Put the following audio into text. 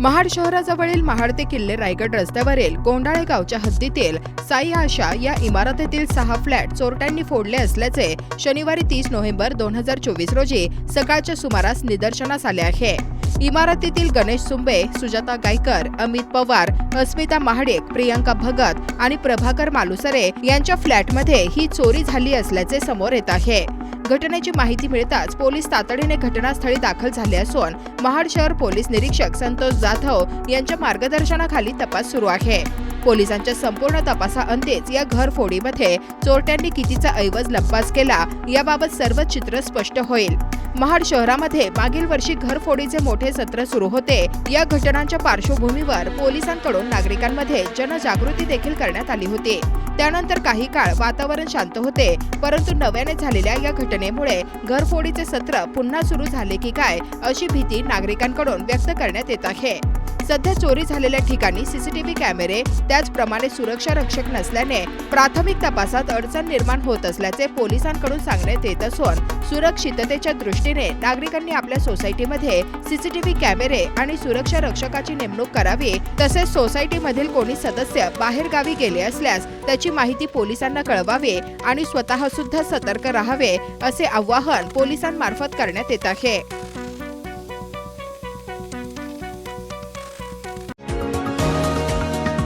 महाड शहराजवळील महाड ते किल्ले रायगड रस्त्यावरील कोंडाळे गावच्या हद्दीतील साई आशा या इमारतीतील सहा फ्लॅट चोरट्यांनी फोडले असल्याचे शनिवारी तीस नोव्हेंबर दोन हजार चोवीस रोजी सकाळच्या सुमारास निदर्शनास आले आहे. इमारतीतील गणेश सुंबे सुजाता गायकर अमित पवार अस्मिता महाडिक प्रियंका भगत आणि प्रभाकर मालुसरे यांच्या फ्लॅटमध्ये ही चोरी झाली असल्याचे समोर येत आहे. घटनेची माहिती मिळताच पोलीस तातडीने घटनास्थळी दाखल झाले असून महाड शहर पोलीस निरीक्षक संतोष जाधव यांच्या मार्गदर्शनाखाली तपास सुरू आहे. पोलिसांच्या संपूर्ण तपासाअंतीच या घरफोडीमध्ये चोरट्यांनी कितीचा ऐवज लपवास केला याबाबत सर्व चित्र स्पष्ट होईल. महाड शहरामध्ये मागील वर्षी घरफोडीचे मोठे सत्र सुरू होते. या घटनांच्या पार्श्वभूमीवर पोलिसांकडून नागरिकांमध्ये जनजागृती देखील करण्यात आली होती. त्यानंतर काही काळ वातावरण शांत होते परंतु नव्याने झालेल्या या घटनेमुळे घरफोडीचे सत्र पुन्हा सुरू झाले की काय अशी भीती नागरिकांकडून व्यक्त करण्यात येत आहे. सध्या चोरी झालेल्या ठिकाणी सीसीटीव्ही कॅमेरे त्याचप्रमाणे सुरक्षा रक्षक नसल्याने प्राथमिक तपासात अडचण निर्माण होत असल्याचे पोलिसांकडून सांगण्यात येत असून सुरक्षिततेच्या दृष्टीने नागरिकांनी आपल्या सोसायटीमध्ये सीसीटीव्ही कॅमेरे आणि सुरक्षा रक्षकाची नेमणूक करावी तसेच सोसायटीमधील कोणी सदस्य बाहेर गावी गेले असल्यास त्याची माहिती पोलिसांना कळवावी आणि स्वतः सुद्धा सतर्क राहावे असे आवाहन पोलिसांमार्फत करण्यात येत आहे.